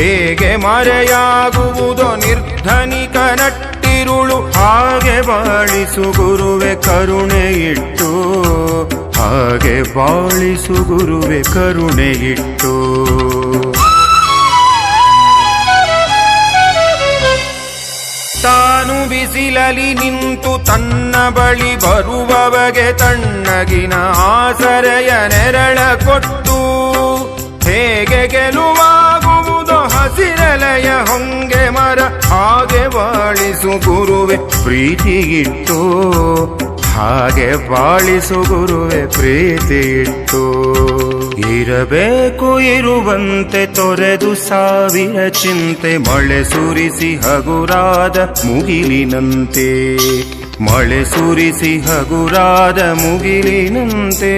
ಹೇಗೆ ಮರೆಯಾಗುವುದೋ ನಿರ್ಧನಿಕ ನಟ್ಟಿರುಳು ಹಾಗೆ ಬಾಳಿಸು ಗುರುವೆ ಕರುಣೆ ಇಟ್ಟು. ಹಾಗೆ ಬಾಳಿಸು ಗುರುವೆ ಕರುಣೆ ಇಟ್ಟು. ತಾನು ಬಿಸಿಲಲಿ ನಿಂತು ತನ್ನ ಬಳಿ ಬರುವವಗೆ ತಣ್ಣಗಿನ ಆಸರೆಯ ನೆರಳ ಕೊಟ್ಟು. ಹೇಗೆ ಗೆಲುವಾಗುವುದೋ ಹಸಿರಲೆಯ ಹೊಂಗೆ ಮರ, ಹಾಗೆ ಬಾಳಿಸು ಗುರುವೆ ಪ್ರೀತಿ ಇಟ್ಟು ಹಾಗೆ ಬಾಳಿಸು ಗುರುವೆ ಪ್ರೀತಿ ಇಟ್ಟು ಇರಬೇಕು ಇರುವಂತೆ ತೊರೆದು ಸಾವಿರ ಚಿಂತೆ, ಮಳೆ ಸುರಿಸಿ ಹಗುರಾದ ಮುಗಿಲಿನಂತೆ. ಮಳೆ ಸುರಿಸಿ ಹಗುರಾದ ಮುಗಿಲಿನಂತೆ.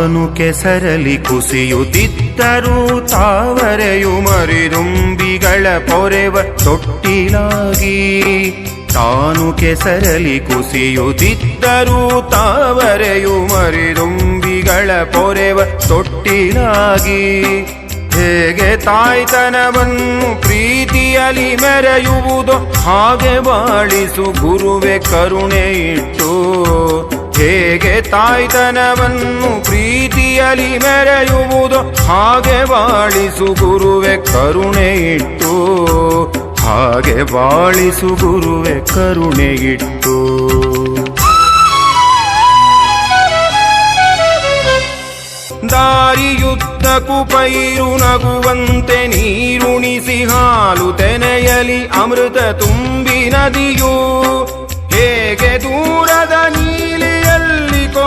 ತಾನು ಕೆಸರಲಿ ಕುಸಿಯುತ್ತಿದ್ದರೂ ತಾವರೆಯು ಮರಿದುಂಬಿಗಳ ಪೊರೆವ ತೊಟ್ಟಿಲಾಗಿ ತಾನು ಕೆಸರಲಿ ಕುಸಿಯುತ್ತಿದ್ದರೂ ತಾವರೆಯು ಮರಿದುಂಬಿಗಳ ಪೊರೆವ ತೊಟ್ಟಿಲಾಗಿ ಹೇಗೆ ತಾಯ್ತನವನ್ನು ಪ್ರೀತಿಯಲಿ ಮೆರೆಯುವುದು ಹಾಗೆ ಬಾಳಿಸು ಗುರುವೆ ಕರುಣೆ ಇಟ್ಟು ಹೇಗೆ ತಾಯ್ತನವನ್ನು ಪ್ರೀತಿಯಲಿ ಮೆರೆಯುವುದು, ಹಾಗೆ ಬಾಳಿಸು ಗುರುವೆ ಕರುಣೆ ಇಟ್ಟು, ಹಾಗೆ ಬಾಳಿಸು ಗುರುವೆ ಕರುಣೆ ಇಟ್ಟು. ದಾರಿಯುದ್ದಕ್ಕೂ ಪೈರು ನಗುವಂತೆ ನೀರುಣಿಸಿ ಹಾಲು ತೆನೆಯಲಿ ಅಮೃತ ತುಂಬಿ ನದಿಯು, ಹೇಗೆ ದೂರದ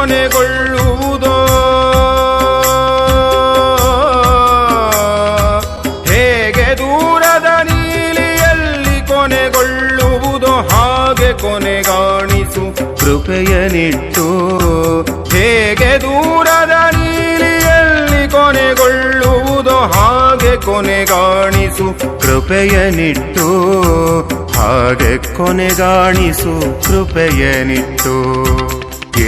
ಕೊನೆಗೊಳ್ಳುವುದೋ? ಹೇಗೆ ದೂರದ ನೀಲಿಯಲ್ಲಿ ಕೊನೆಗೊಳ್ಳುವುದೋ, ಹಾಗೆ ಕೊನೆಗಾಣಿಸು ಕೃಪೆಯನಿಟ್ಟು ಹೇಗೆ ದೂರದ ನೀಲಿಯಲ್ಲಿ ಕೊನೆಗೊಳ್ಳುವುದೋ, ಹಾಗೆ ಕೊನೆಗಾಣಿಸು ಕೃಪೆಯನಿಟ್ಟು ಹಾಗೆ ಕೊನೆಗಾಣಿಸು ಕೃಪೆಯನಿಟ್ಟು